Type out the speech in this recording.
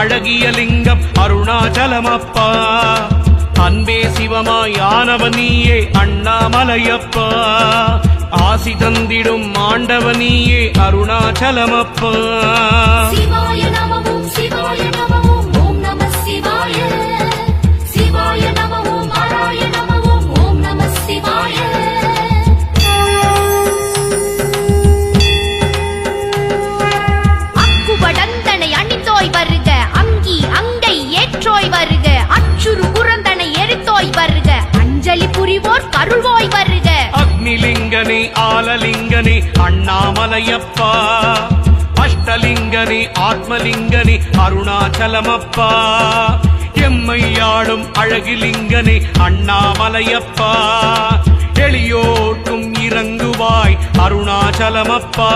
அழகிய லிங்கம் அருணாச்சலமப்பா. அன்பே சிவமாயானவ நீயே அண்ணாமலையப்பா. ஆசி தந்திடும் ஆண்டவ நீயே அருணாச்சலமப்பா. அக்னிலிங்கனே அண்ணாமலையப்பா. அஷ்டலிங்கனி ஆத்மலிங்கனி அருணாச்சலமப்பா. எம்மையாடும் அழகிலிங்கனி அண்ணாமலையப்பா. எளியோர்க்கும் இறங்குவாய் அருணாச்சலமப்பா.